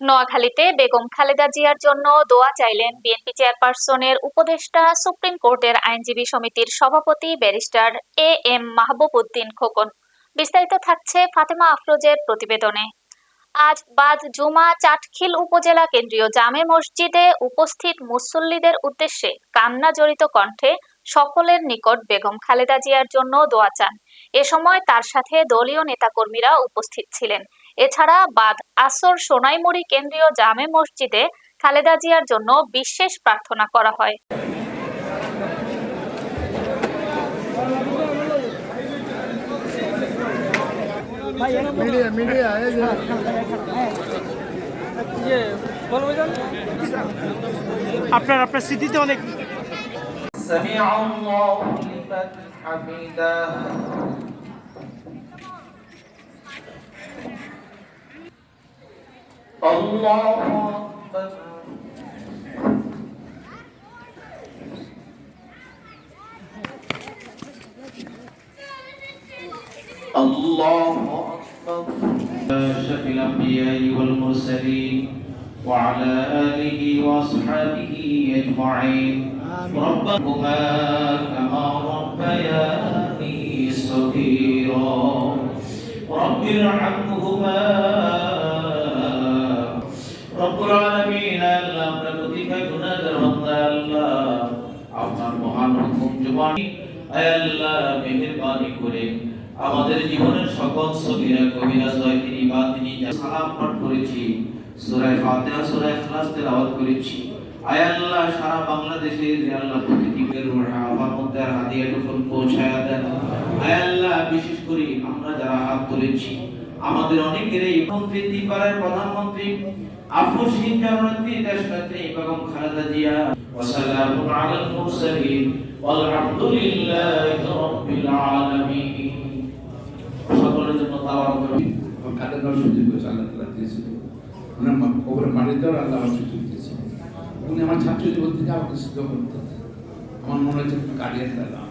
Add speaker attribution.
Speaker 1: নোয়াখালীতে বেগম খালেদা জিয়ার জন্য দোয়া চাইলেন বিএনপি চেয়ারপারসনের উপদেষ্টা, সুপ্রিম কোর্টের আইনজীবী সমিতির সভাপতি barrister A M Mahbub Uddin Khokon. বিস্তারিত থাকছে ফাতেমা আফরোজের প্রতিবেদনে। আজ বাদ জুমা চাটখিল উপজেলা কেন্দ্রীয় জামে মসজিদে উপস্থিত মুসল্লিদের উদ্দেশ্যে কান্না জড়িত কণ্ঠে সকলের নিকট বেগম খালেদা জিয়ার জন্য দোয়া চান। এ সময় তার সাথে দলীয় নেতাকর্মীরা উপস্থিত ছিলেন। এছাড়া বাদ আসর সোনাইমুড়ি কেন্দ্রীয় জামে মসজিদে খালেদা জিয়ার জন্য বিশেষ প্রার্থনা করা হয়।
Speaker 2: ইয়ে, আপনার আপনার স্মৃতিতে অনেক
Speaker 3: الله أكبر. الله أكبر.
Speaker 4: أشرف الأنبياء والمرسلين وعلى آله وأصحابه أجمعين. ربهما كما ربياني صغيرا. رب ارحمهما আমাদের জীবনের সকল সবিরা কবিরা সয়তিনি বাতিনি সালাম পাঠ করেছি সূরা ফাতিহা সূরা ইখলাস তেলাওয়াত করেছি। আয় সারা বাংলাদেশের আল্লাহ প্রতিটি আমার মধ্যে হাদিয়া পৌঁছায় দেন। আয় বিশেষ করে আমরা যারা হাত তুলেছি আমাদের অনেকের এই মন্ত্রী তিনবারের প্রধানমন্ত্রী আফসিন জননেত্রী দেশনেত্রী বেগম খালেদা জিয়া। ওয়াসালামু আলাল মুরসালিন ওয়াল আলহামদুলিল্লাহি রাব্বিল আলামিন। সকলের জন্য তাওয়াক্কুল করি
Speaker 5: কাদের দর্শন দিব আল্লাহ তাআলা দিয়েছিল। মানে কবরে মানে দেওয়ার আল্লাহ সুযোগ দিয়েছিল উনি আমার ছাত্র জীবন থেকে আমাকে সুযোগ করতে আমার মনে হচ্ছে গার্ডিয়ান দিলাম